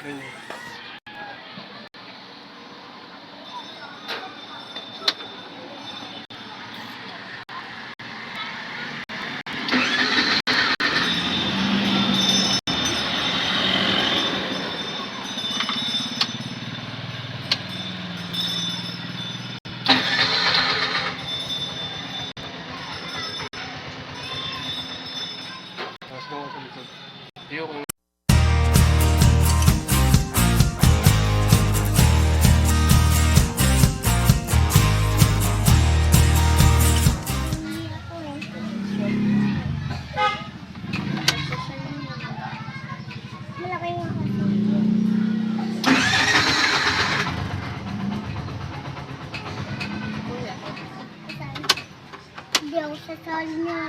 Tapos mo Ako sasali niya.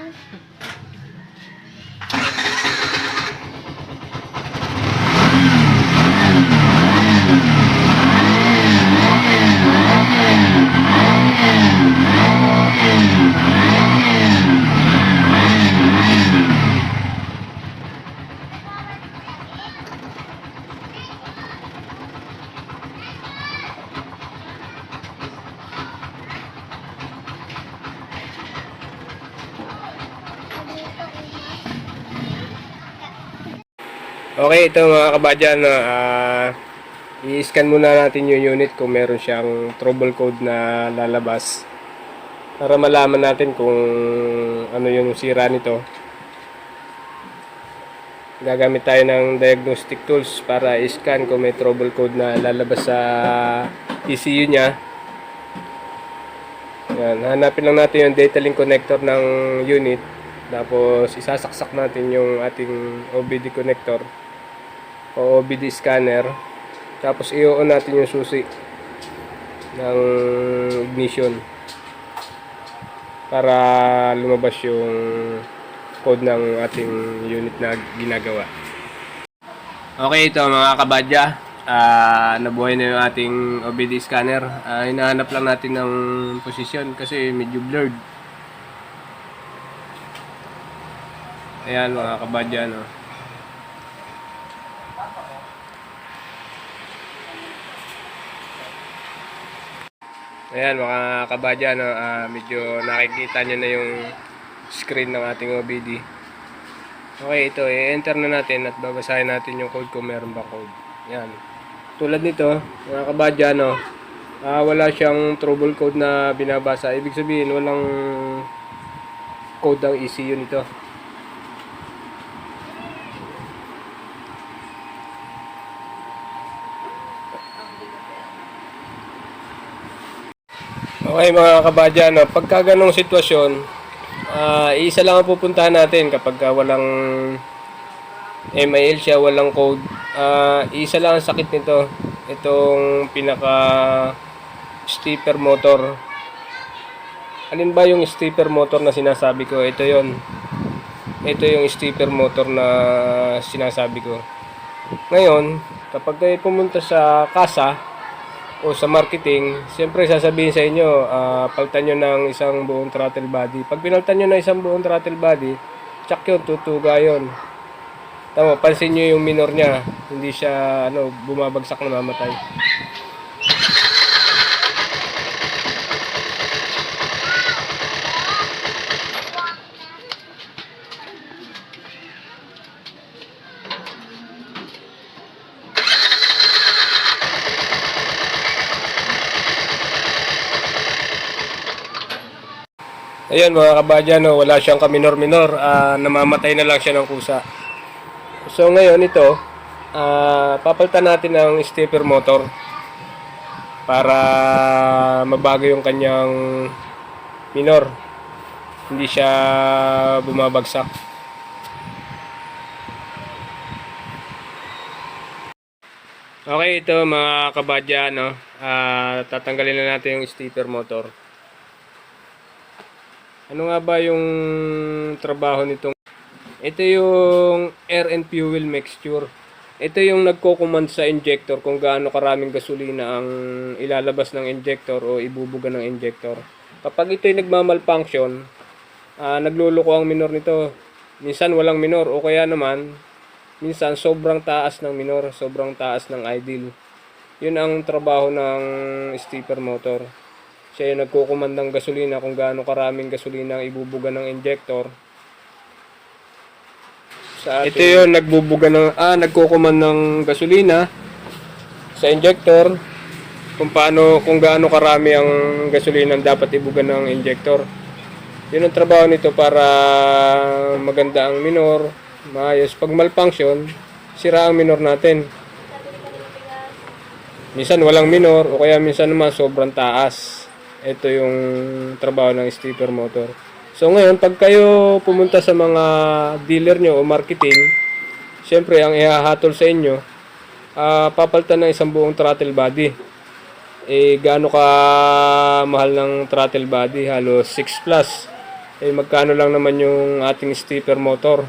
Okay, ito mga kabadyan, no, ah, i-scan muna natin yung unit kung meron siyang trouble code na lalabas para malaman natin kung ano yung sira nito. Gagamit tayo ng diagnostic tools para i-scan kung may trouble code na lalabas sa ECU niya. Yan, hanapin lang natin yung data link connector ng unit. Tapos isasaksak natin yung ating OBD connector o OBD scanner. Tapos i-on natin yung susi ng ignition para lumabas yung code ng ating unit na ginagawa. Okay, ito mga kabadya. Ah, nabuhay na yung ating OBD scanner. Ah, hinahanap lang natin ng posisyon kasi medyo blurred. Ayan mga kabadya, no. Ayan mga kabadya, no, ah, medyo nakikita nyo na yung screen ng ating OBD. Okay, ito, i-enter na natin at babasahin natin yung code kung meron ba code. Ayan. Tulad nito, mga kabadya, no, ah, wala siyang trouble code na binabasa. Ibig sabihin, walang code ang ECU nito. Okay mga kabadya, no, pagka ganong sitwasyon, ah, isa lang ang pupuntahan natin kapag ka walang MIL siya, walang code. Ah, isa lang ang sakit nito. Itong pinaka stepper motor. Alin ba yung stepper motor na sinasabi ko? Ito yon. Ito yung stepper motor na sinasabi ko. Ngayon, kapag kayo pumunta sa kasa, o sa marketing, siyempre sasabihin sa inyo, ah, palitan nyo ng isang buong throttle body. Pag pinalitan nyo ng isang buong throttle body, tsak yun, tutuga yun. Tama, pansin nyo yung minor niya. Hindi siya ano, bumabagsak na mamatay. Ayun mga kabadyan, no, wala siyang kaminor-minor, ah, namamatay na lang siya ng kusa. So ngayon ito, ah, papalitan natin ng stepper motor para mabago yung kanyang minor. Hindi siya bumabagsak. Okay, ito mga kabadya, no? Ah, tatanggalin na natin yung stepper motor. Ano nga ba yung trabaho nitong Ito yung air and fuel mixture. Ito yung nagko-command sa injector kung gaano karaming gasolina ang ilalabas ng injector o ibubuga ng injector. Kapag ito yung nagmamalfunction, ah, nagluluko ang minor nito. Minsan walang minor o kaya naman minsan sobrang taas ng minor, sobrang taas ng idle. Yun ang trabaho ng stepper motor. Siya yung nagkukuman ng gasolina kung gaano karaming gasolina ang ibubuga ng injector. Sa Ito yung nagbubuga ng, ah, nagkukuman ng gasolina sa injector kung paano, kung gaano karami ang gasolina ang dapat ibuga ng injector. Yun ang trabaho nito para maganda ang minor, maayos. Pag malfunction, sira ang minor natin. Minsan walang minor o kaya minsan naman sobrang taas. Ito yung trabaho ng stepper motor. So ngayon, pag kayo pumunta sa mga dealer nyo o marketing, syempre ang ihahatol sa inyo, ah papalitan ng isang buong throttle body. Eh, gaano ka mahal ng throttle body? Halos 6 plus. Eh, magkano lang naman yung ating stepper motor?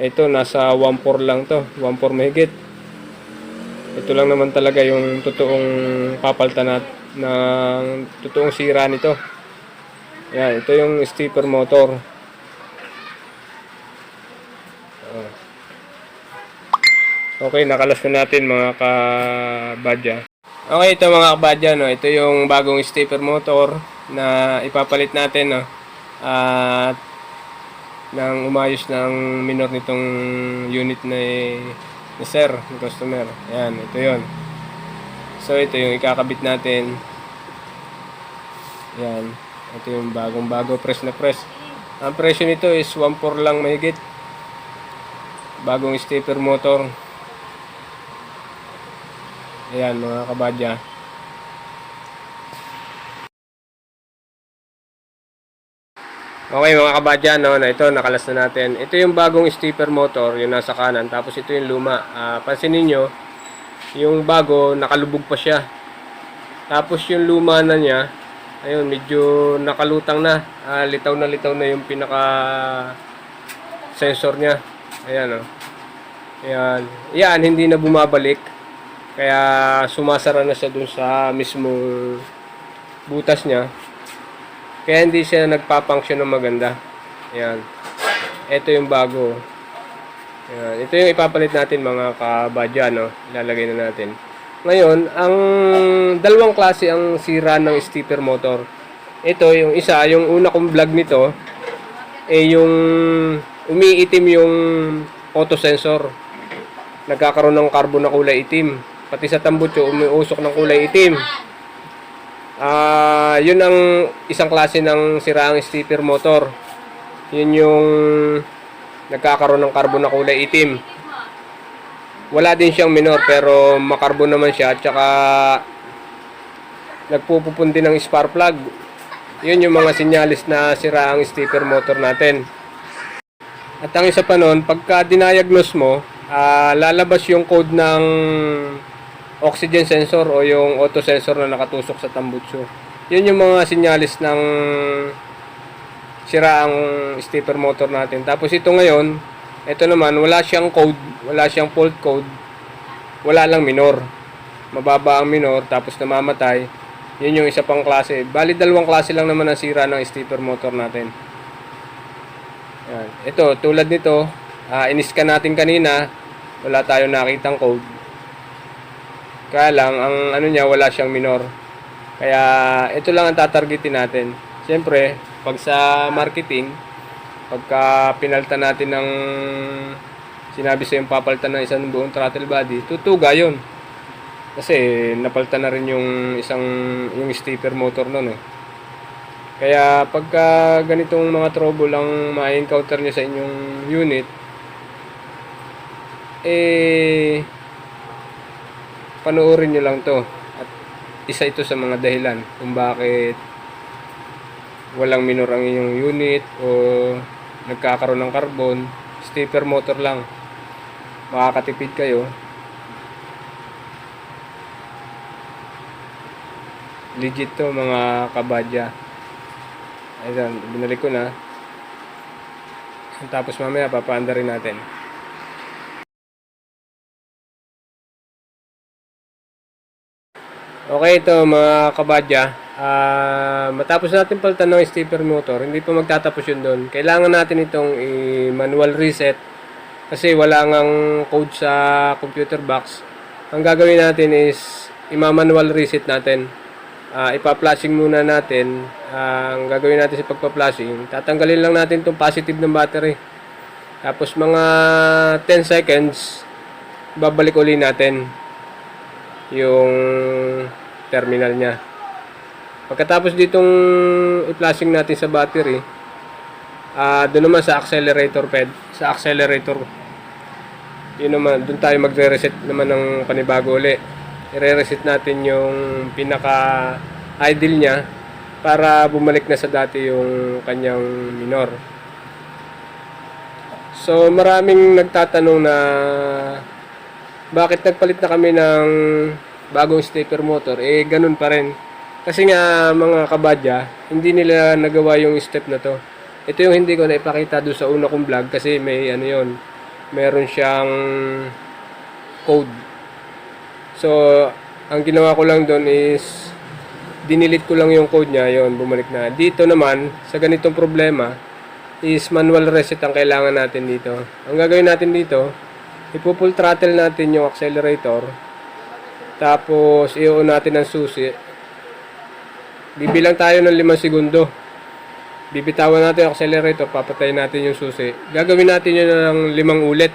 Ito, nasa 1.4 lang to. 1.4 mahigit. Ito lang naman talaga yung totoong papalitan at ng totoong sira nito. Yan, ito yung stepper motor. Oh. Okay, nakalas na natin mga kabadya. Okay, ito mga kabadya, no? ito yung bagong stepper motor na ipapalit natin. No? At nang umayos ng minor nitong unit na ni sir, ni customer. Ayan, ito yon. So, ito yung ikakabit natin. Yan. Ito yung bagong bago, press na press. Ang presyo nito is 1.4 lang mahigit. Bagong stepper motor. Ayan mga kabadya. Okay mga kabadya, no, na ito nakalas na natin. Ito yung bagong stepper motor, yung nasa kanan. Tapos ito yung luma. Ah, pansinin nyo, yung bago nakalubog pa siya. Tapos yung luma na niya, ayun, medyo nakalutang na. Ah, litaw na litaw na yung pinaka sensor niya. Ayan oh. Ayan. Yan, hindi na bumabalik. Kaya sumasara na siya dun sa mismong butas niya. Kaya hindi siya nagpapunction ng maganda. Ayan. Ito yung bago. Ayan. Ito yung ipapalit natin mga kabadya, no? Ilalagay na natin. Ngayon, ang dalawang klase ang sira ng stepper motor. Ito, yung isa, yung una kong vlog nito, eh yung umiitim yung auto. Nagkakaroon ng carbon na kulay itim. Pati sa tambutso, umiusok ng kulay itim. Ah, yun ang isang klase ng siraang stepper motor. Yun yung nagkakaroon ng carbon na kulay itim. Wala din siyang minor pero makarbon naman siya at saka nagpupupundi ng spark plug. Yun yung mga sinyalis na sira ang stepper motor natin. At ang isa pa nun, pagka dinayagnos mo, ah, lalabas yung code ng oxygen sensor o yung auto sensor na nakatusok sa tambutso. Yun yung mga sinyalis ng sira ang stepper motor natin. Tapos ito ngayon, ito naman, wala siyang code, wala siyang fault code, wala lang minor. Mababa ang minor, tapos namamatay. Yun yung isa pang klase. Bali, dalawang klase lang naman ang sira ng stepper motor natin. Yan. Ito, tulad nito, uh, iniskan natin kanina, wala tayong nakitang code. Kaya lang, ang ano niya, wala siyang minor. Kaya, ito lang ang tatargetin natin. Siyempre, pag sa marketing, pagka pinaltan natin ng sinabi sa yung papalitan ng isang buong throttle body, tutuga yun. Kasi napalitan na rin yung isang yung stepper motor nun eh. Kaya pagka ganitong mga trouble ang ma-encounter niyo sa inyong unit, eh panoorin nyo lang to at isa ito sa mga dahilan kung bakit walang minor ang inyong unit o nagkakaroon ng carbon stepper motor lang. Makakatipid kayo. Legit to mga kabadya. Ayun binalik ko na. Tapos mamaya papaanda rin natin. Okay ito mga kabadya. Ah, matapos natin palitan ng stepper motor, hindi pa magtatapos yun doon. Kailangan natin itong i-manual reset Kasi wala ngang code sa computer box. Ang gagawin natin is ima-manual reset natin. Ah, ipa-flashing muna natin. Ah, ang gagawin natin sa pagpa-flashing, tatanggalin lang natin itong positive ng battery. Tapos mga 10 seconds, babalik uli natin yung terminal niya. Pagkatapos ditong i-flashing natin sa battery, ah doon naman sa accelerator ped, sa accelerator, yun naman, doon tayo magre-reset naman ng panibago uli. I-reset natin yung pinaka idle niya para bumalik na sa dati yung kanyang minor. So maraming nagtatanong na bakit nagpalit na kami ng bagong stepper motor? Eh ganun pa rin. Kasi nga mga kabadya, hindi nila nagawa yung step na to. Ito yung hindi ko na ipakita doon sa una kong vlog kasi may ano yon meron siyang code. So, ang ginawa ko lang doon is dinilit ko lang yung code niya, yon bumalik na. Dito naman, sa ganitong problema, is manual reset ang kailangan natin dito. Ang gagawin natin dito, ipo-full throttle natin yung accelerator, tapos i-on natin ang susi. Bibilang tayo ng 5 segundo. Bibitawan natin yung accelerator, papatayin natin yung susi. Gagawin natin yun ng limang ulit.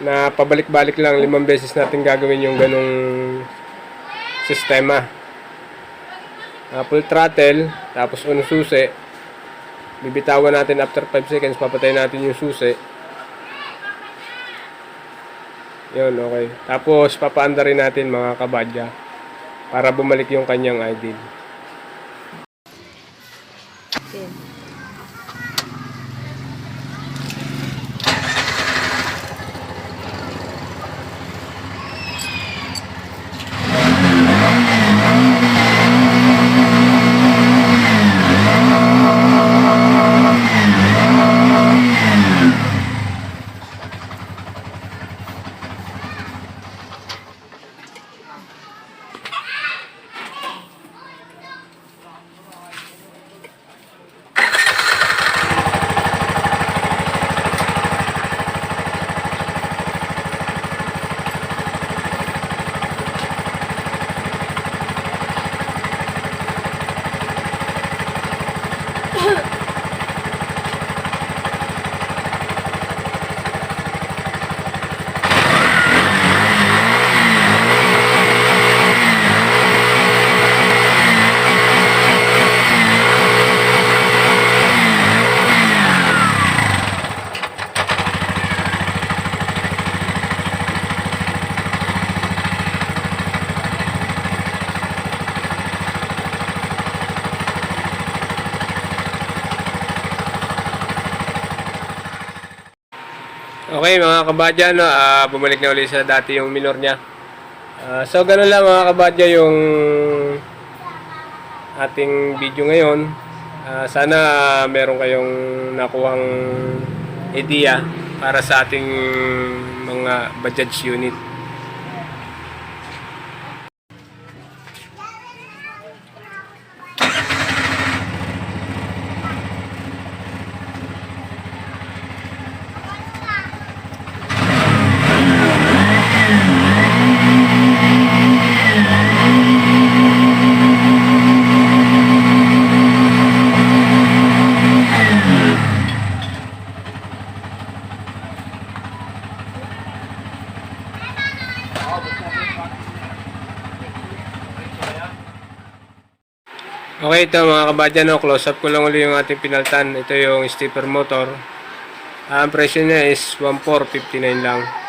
Na pabalik-balik lang, limang beses natin gagawin yung ganong sistema. Ah, full throttle, tapos unang susi. Bibitawan natin after 5 seconds, papatayin natin yung susi. Yun, okay. Tapos, papaanda rin natin mga kabadya para bumalik yung kanyang idle. Okay mga kabadya, no, ah, bumalik na ulit sa dati yung minor niya. Ah, so ganun lang mga kabadya yung ating video ngayon. Ah, sana meron kayong nakuhang idea para sa ating mga Bajaj unit. Ito mga kabadya, no, close up ko lang ulit yung ating pinaltan. Ito yung stepper motor. Ah, Ang presyo niya is 1,459 lang.